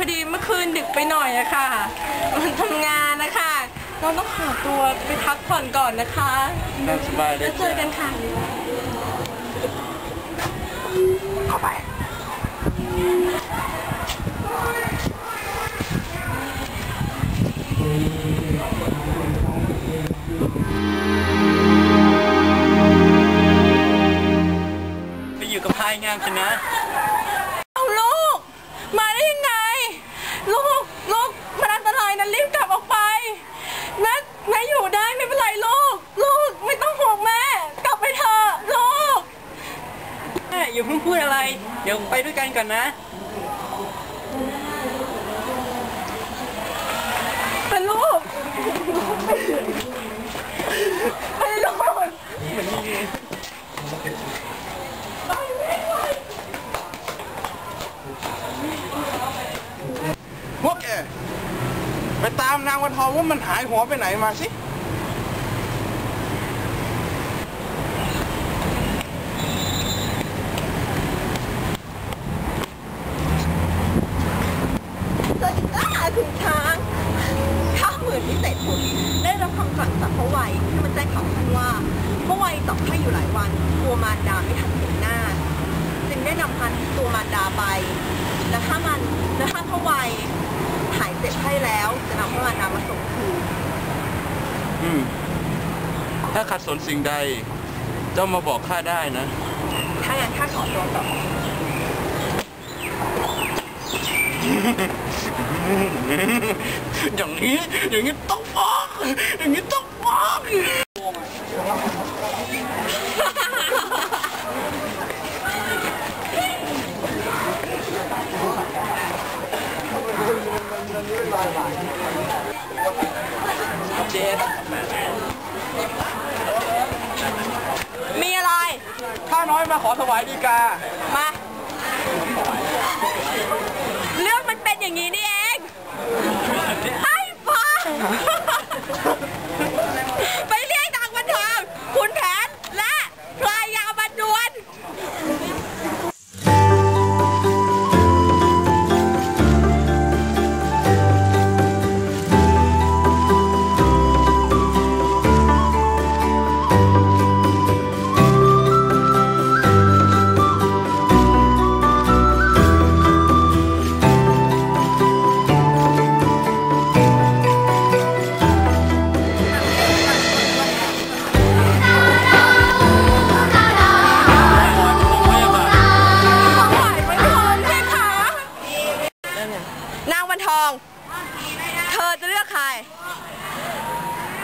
ไปหน่อยอะค่ะมันทำงานนะคะน้องต้องขอตัวไปพักผ่อนก่อนนะคะตามสบายเลแล้ยวเจอกันค่ะเข้าไปไปอยู่กับพายงามชนะ เอาลูก มาได้ยังไง ลูก ลูกมันอันตรายนะรีบกลับออกไปแม่แม่อยู่ได้ไม่เป็นไรลูก ลูกไม่ต้องห่วงแม่ กลับไปเถอะลูก แม่อย่าเพิ่งพูดอะไร เดี๋ยวไปด้วยกันก่อนนะเป็นลูกเป็นลูกพวกแกไปตามนางวันทองว่ามันหายหัวไปไหนมาสิสวัสดีจ้าคุณช้างข้าหมื่นพิเศษคุณได้รับคำสั่งจากพระวัยให้มาแจ้งข่าวท่านว่าพระวัยตกให้อยู่หลายวันกลัวมารดาไม่ทันเห็นหน้า จึงได้นำพันตัวมารดา ไป และถ้ามันและถ้าพระวัยหายเจ็บไข้แล้ว จะนำพระมารดามาส่งคืนอืมถ้าขัดสนสิ่งใด เจ้ามาบอกข้าได้นะ ถ้างั้นข้าขอตัวก่อนอย่างนี้ อย่างนี้ต้องบอกอย่างนี้ต้องบอก เจ็ด มีอะไร ข้าน้อย มาขอถวายดีกา มา เรื่องมันเป็นอย่างนี้นี่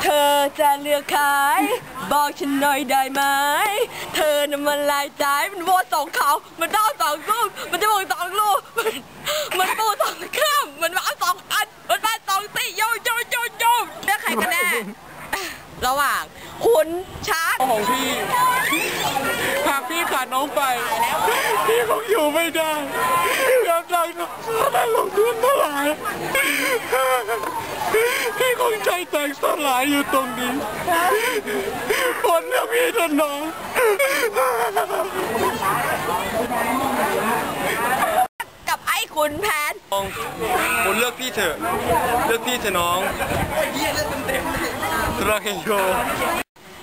เธอจะเลือกใครบอกฉันหน่อยได้ไหม เธอน่ะมันลายใจมันโวสองเขามันดาวสองลูกมันจะมองสองลูกมันมันปูสองข้ามมันว้าสองอัน มันบ้านสองตีโยโยโยโยเลือกใครกันแน่ระหว่างคุณช้างของพี่หากพี่ขาดน้องไป พี่คงอยู่ไม่ได้ กำลังน้ำลงทุนเท่าไหร่พี่คงใจแตกสลายอยู่ตรงนี้ผลเนี่ยพี่ท่านน้องกับไอ้ขุนแผนน้องคุณเลือกพี่เถอะ เลือกพี่เถอะน้องตรังโย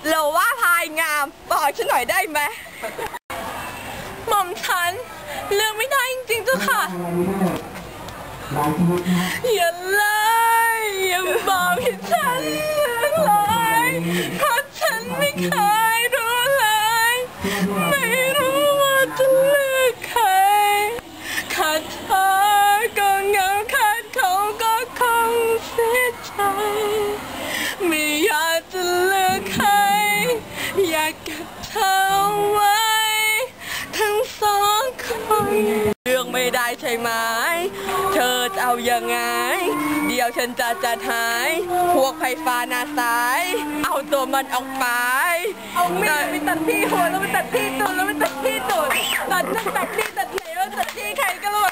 เราว่าพายงาม บอกฉันหน่อยได้ไหม หม่อมฉันเลือกไม่ได้จริงๆเจ้าค่ะ อย่าเลยอย่าบอกให้ฉันเลือกเลยเพราะฉันไม่เคยรู้เลย ไม่ได้ใช่ไหม เธอจะเอายังไง เดี๋ยวฉันจะจัดหาย พวกไฟฟ้านาสาย เอาตัวมันออกไป เอามีดไปตัดที่หัวแล้วไปตัดที่ตูดแล้วไปตัดที่ตูดตัดตัดที่ตัดไหนแล้วตัดที่ใครก็ระวั